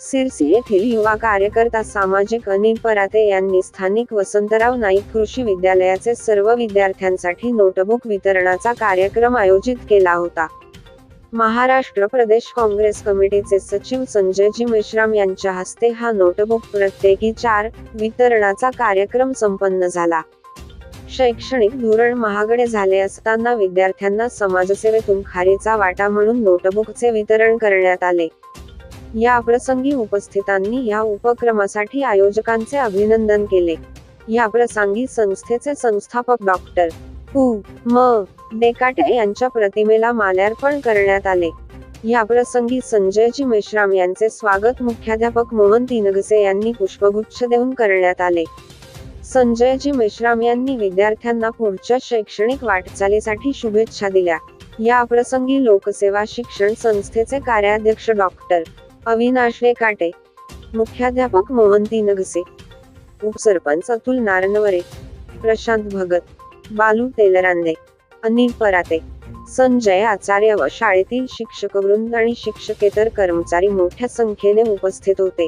सिरसी येथील युवा कार्यकर्ता सामाजिक अनिल पराते यांनी स्थानिक वसंतराव नाईक कृषी विद्यालयाचे सर्व विद्यार्थ्यांसाठी नोटबुक वितरणाचा कार्यक्रम आयोजित केला होता. महाराष्ट्र प्रदेश काँग्रेस कमिटीचे सचिव संजयजी मेश्राम यांच्या हस्ते हा नोटबुक प्रत्येकी चार वितरणाचा कार्यक्रम संपन्न झाला. शैक्षणिक धोरण महागडे झाले असताना विद्यार्थ्यांना समाजसेवेतून खारीचा वाटा म्हणून नोटबुकचे वितरण करण्यात आले. या प्रसंगी उपस्थितांनी या उपक्रमासाठी आयोजकांचे अभिनंदन केले. या प्रसंगी संस्थेचे संस्थापक डॉक्टर पु. म. डेकाटे यांच्या प्रतिमेला माल्यार्पण करण्यात आले. या प्रसंगी संजयजी मेश्राम यांचे स्वागत मुख्याध्यापक मोहन तिनगसे यांनी पुष्पगुच्छ देऊन करण्यात आले. संजयजी मेश्राम यांनी विद्यार्थ्यांना पुढच्या शैक्षणिक वाटचालीसाठी शुभेच्छा दिल्या. या प्रसंगी लोकसेवा शिक्षण संस्थेचे कार्याध्यक्ष डॉक्टर अविनाश डेकाटे मुख्याध्यापक मोहंती नगसे उपसरपंच अतुल नारनवरे प्रशांत भगत बालू तेलरांदे अनिल पराते संजय आचार्य व शाळेतील शिक्षकवृंद आणि शिक्षकेतर कर्मचारी मोठ्या संख्येने उपस्थित होते.